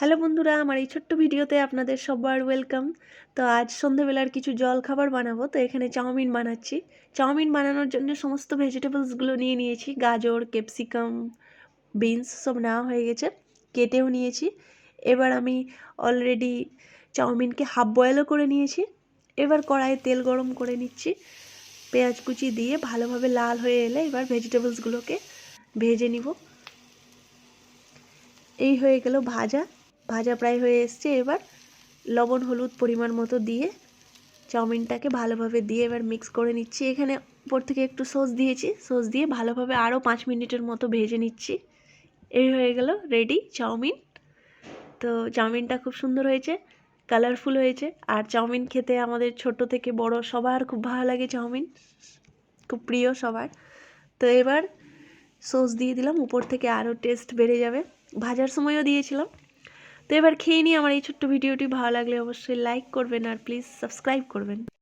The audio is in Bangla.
হ্যালো বন্ধুরা, আমার এই ছোট্ট ভিডিওতে আপনাদের সবার ওয়েলকাম। তো আজ সন্ধেবেলার কিছু জল খাবার বানাবো। তো এখানে চাউমিন বানাচ্ছি। চাউমিন বানানোর জন্য সমস্ত ভেজিটেবলসগুলো নিয়ে নিয়েছি। গাজর ক্যাপসিকাম বিনস সব নেওয়া হয়ে গেছে। কেটেও নিয়েছি। এবার আমি অলরেডি চাউমিনকে হাফ বয়েলও করে নিয়েছি। এবার কড়াইয়ে তেল গরম করে নিচ্ছি। পেঁয়াজ কুচি দিয়ে ভালোভাবে লাল হয়ে এলে এবার ভেজিটেবলসগুলোকে ভেজে নিব। এই হয়ে গেল ভাজা। ভাজা প্রায় হয়ে এসছে। এবার লবণ, হলুদ পরিমাণ মতো দিয়ে চাউমিনটাকে ভালোভাবে দিয়ে এবার মিক্স করে নিচ্ছি। এখানে উপর থেকে একটু সস দিয়েছি। সস দিয়ে ভালোভাবে আরও পাঁচ মিনিটের মতো ভেজে নিচ্ছি। এই হয়ে গেল রেডি চাউমিন। তো চাউমিনটা খুব সুন্দর হয়েছে কালারফুল হয়েছে। আর চাউমিন খেতে আমাদের ছোট থেকে বড় সবার খুব ভালো লাগে চাউমিন। খুব প্রিয় সবার। তো এবার সস দিয়ে দিলাম। উপর থেকে আরও টেস্ট বেড়ে যাবে। ভাজার সময়ও দিয়েছিলাম। তো এবার খেয়ে নিয়ে আমার এই ছোট্ট ভিডিওটি ভালো লাগলে অবশ্যই লাইক করবেন আর প্লিজ সাবস্ক্রাইব করবেন।